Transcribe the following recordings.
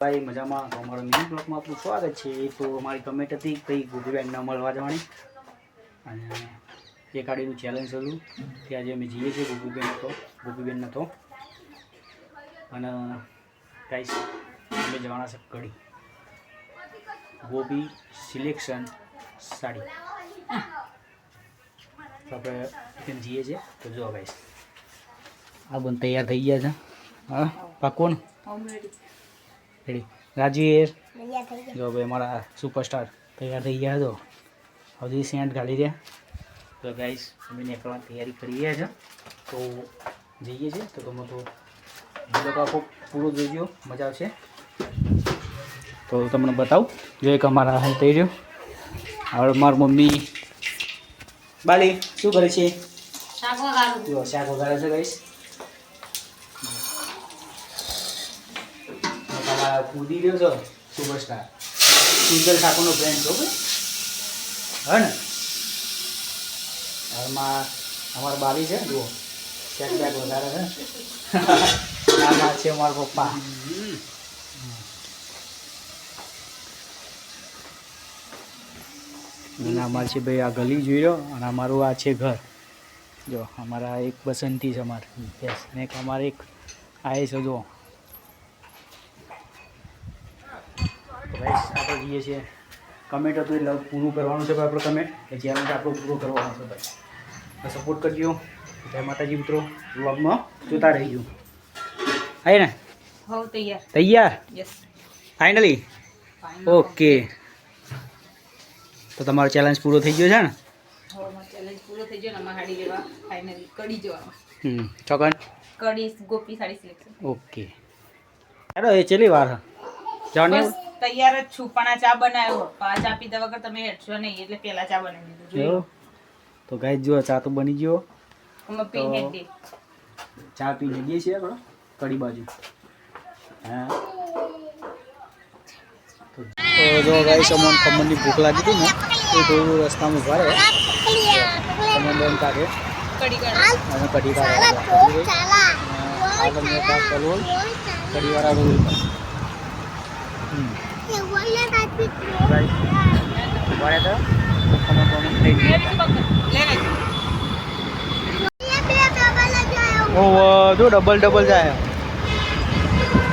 ભાઈ, મજામાં? તો અમારો મિની બ્લોકમાં આપનું સ્વાગત છે. તો અમારી કમેન્ટ હતી કઈ ન મળવા જવાની. અને એક આડીનું ચેલેન્જ હતું. કે આજે અમે જઈએ છીએ ગોપીબેન તો. ગોપીબેન નહોતો અને ગાઈસ અમે જવાના છે કડી ગોપી સિલેક્શન સાડી. તો આપણે જઈએ છીએ? તો જો ગાઈસ આ બંધ તૈયાર થઈ ગયા છે. હા, પાકો ને? રેડી રાજવીર જો ભાઈ અમારા સુપરસ્ટાર તૈયાર થઈ ગયા તો હજી સેન્ટ ઘાલી રહ્યા તો ગાઈસ અમે નીકળવાની તૈયારી કરી રહ્યા છે. તો જઈએ છીએ. તો તમે તો વીડિયો આખો પૂરો ગયો મજા આવશે. તો તમને બતાવું. જો એક અમારા હાલ થઈ રહ્યો હવે મારી મમ્મી બાલી શું કરે છે? શાક વગાડે છે ગાઈસ તમારા કૂદી રહ્યો છો, સુપરસ્ટાર? સુંદર ઠાકોરનો ફ્રેન્ડ છો, હે ને? હાલમાં અમારા બારી છે, જુઓ. ચેક બેક વધારે છે. ના ના છે મારા પપ્પા. અને અમારે છે ભાઈ આ ગલી જોઈ રહ્યો અને અમારું આ છે ઘર. જો, અમારા એક બસંતી છે અમારે. યસ અને એક અમારે એક આ છે જો ગાઈસ આપણે જઈએ છીએ. કમેન્ટ હતું એટલે પૂરું કરવાનું છે ભાઈ આપણે કમેન્ટ એ ચેલેન્જ આપણો પૂરો કરવાનો છે ભાઈ. સપોર્ટ કરજો. જય માતાજી મિત્રો. વ્લોગમાં જોતા રહીજો. હા ને? તૈયાર. તૈયાર? યસ ફાઇનલી ઓકે તો તમારો ચેલેન્જ પૂરો થઈ ગયો છે ને? ચેલેન્જ પૂરો થઈ ગયો ને અમારે લેવા ફાઇનલી કડી જવાનું. હમ ચોકન? કડી ગોપી સાડી સિલેક્શન ઓકે ચાલો એ ચેલી વાર બસ. તૈયાર જ છું પણ આ ચા બનાવ્યો આ ચા પીધા વગર તમે હેઠશો નહીં એટલે પેલા ચા બનાવી દીધું તો ગાય જો ચા તો બની ગયો. અમે પી હેઠી ચા પી જઈએ છીએ આપણે કડી બાજુ. હા. તો જો ગાય સમન ખમણની ભૂખ લાગી હતી ને એ થોડું રસ્તામાં ઊભા રહે. ખમણ બેન કાઢે. કડી કાઢો. અને કઢી કાઢે. કઢીવાળા રોલ હમ. લેને ઓ જો ડબલ ડબલ જાય.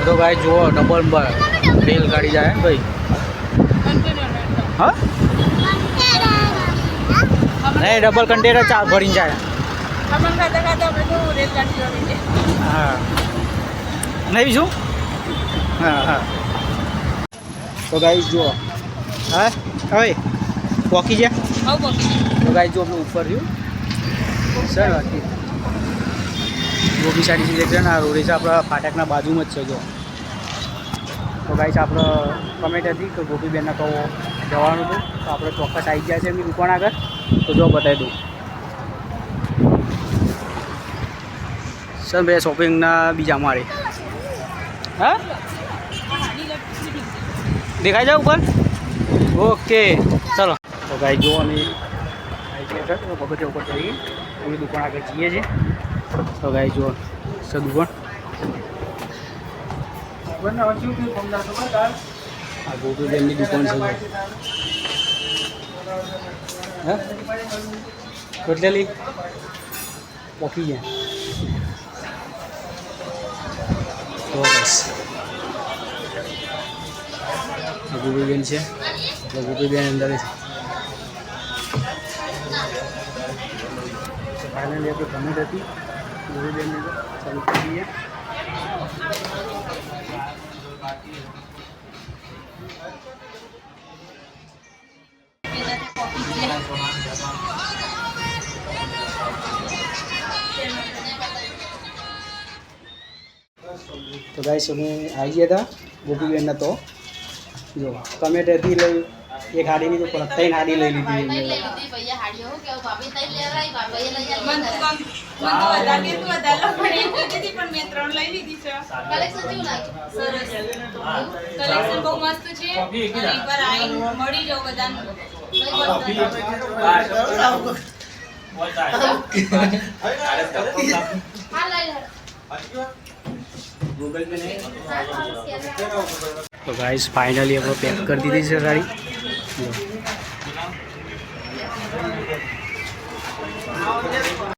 તો ભાઈ જુઓ ડબલ રેલ ગાડી જાય, ભાઈ. હા? નહીં ડબલ કન્ટેનર ચાર ભરીને જાય. તો હા. નહીં શું હા હા. તો ગાઈ જુઓ. હા? હવે પોકી છે તો ગાઈ જો આપણું ઉપર રહ્યું. સર બાકી ગોપી સાડી સિલેક્શન આ રોડે છે, આપણા ફાટકના બાજુમાં જ છે, જો. તો ગાઈસ આપણે કમેન્ટ હતી કે ગોપીબેનને કહો, જવાનું હતું. તો આપણે ચોક્કસ આવી ગયા છે, એમની દુકાન આગળ. તો જો, બતાવી દઉં. સર ભાઈ શોપિંગના બીજા માળે. હા? દેખાય જાવ ઉપર? ઓકે, ચલો. તો ગાઈ જુઓ અમે છે ઉપર ચડી પૂરી દુકાન આગળ જઈએ છીએ. તો ગાઈ જુઓ દુકાન આ દુકાન છે હે? કેટલેલી? પોકી ગયા. તો આ ગોપીબેન છે એટલે ગોપીબેન અંદર છે ફાઇનલી આપણે કમેન્ટ હતી ગોપીબેનની તો ચાલુ કરી દઈએ તો ગાઈસ અમે આવી ગયા હતા ગોપીબેનના તો જો કમેન્ટ હતી લઈ એક હાડીની તો પણ ત્રણ હાડી લઈ લીધી એમને. મન તો વધારે કે તું વધારે લો પણ એમ કહેતી હતી પણ મેં ત્રણ લઈ લીધી છે સરસ કલેક્શન તો ગાઈસ ફાઇનલી આપણે પેક કરી દીધી છે સાડી.